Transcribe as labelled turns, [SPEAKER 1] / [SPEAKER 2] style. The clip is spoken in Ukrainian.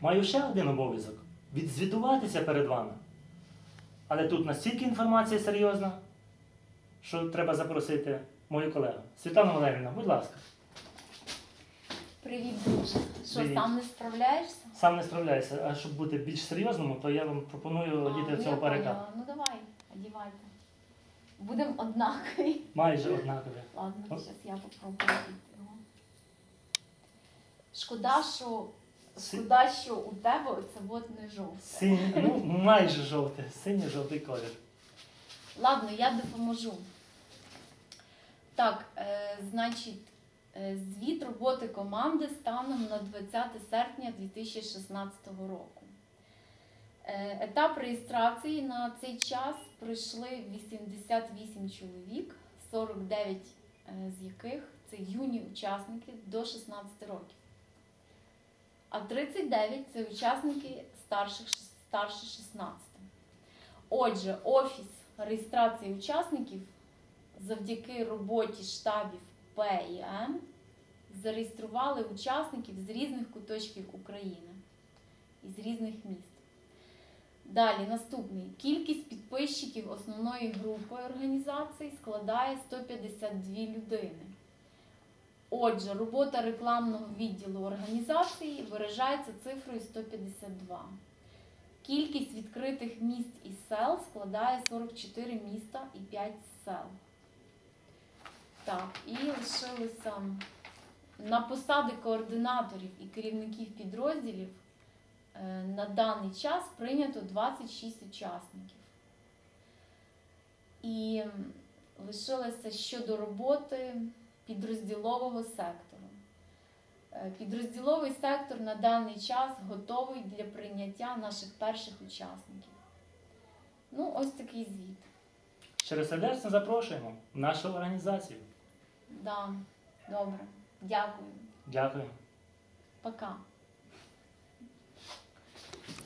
[SPEAKER 1] маю ще один обов'язок відзвітуватися перед вами. Але тут настільки інформація серйозна, що треба запросити мою колегу. Світлана Валерівна, будь ласка,
[SPEAKER 2] Привіт, друже. Що,
[SPEAKER 1] Привіт.
[SPEAKER 2] сам не справляєшся?
[SPEAKER 1] сам не справляюся. А щоб бути більш серйозному, то я вам пропоную
[SPEAKER 2] А,
[SPEAKER 1] одіти
[SPEAKER 2] ну,
[SPEAKER 1] цього парика.
[SPEAKER 2] поняла. Ну давай, одівайте. Будемо однакові.
[SPEAKER 1] Майже однакові.
[SPEAKER 2] Ладно, зараз я попробую одіти його. Шкода, що, Шкода, що у тебе оце от не жовте.
[SPEAKER 1] Синій, ну майже жовтий, синій-жовтий колір.
[SPEAKER 2] Ладно, я допоможу. Так, е, значить, е, звіт роботи команди станом на 20 серпня 2016 року. Е, етап реєстрації на цей час пройшли 88 чоловік, 49 е, з яких це юні учасники до 16 років. А 39 це учасники старших, старше 16. Отже, офіс реєстрації учасників завдяки роботі штабів П і М зареєстрували учасників з різних куточків України і з різних міст. Далі наступний. Кількість підписчиків основної групи організацій складає 152 людини. Отже, робота рекламного відділу організації виражається цифрою 152. Кількість відкритих міст і сел складає 44 міста і 5 сел. Так, і лишилося на посади координаторів і керівників підрозділів е, на даний час прийнято 26 учасників. І лишилося щодо роботи підрозділового сектору. Е, Підрозділовий сектор на даний час готовий для прийняття наших перших учасників. Ну, ось такий звіт.
[SPEAKER 1] Щиросердечно запрошуємо в нашу організацію.
[SPEAKER 2] Да, добре. Дякую.
[SPEAKER 1] Дякую.
[SPEAKER 2] Пока.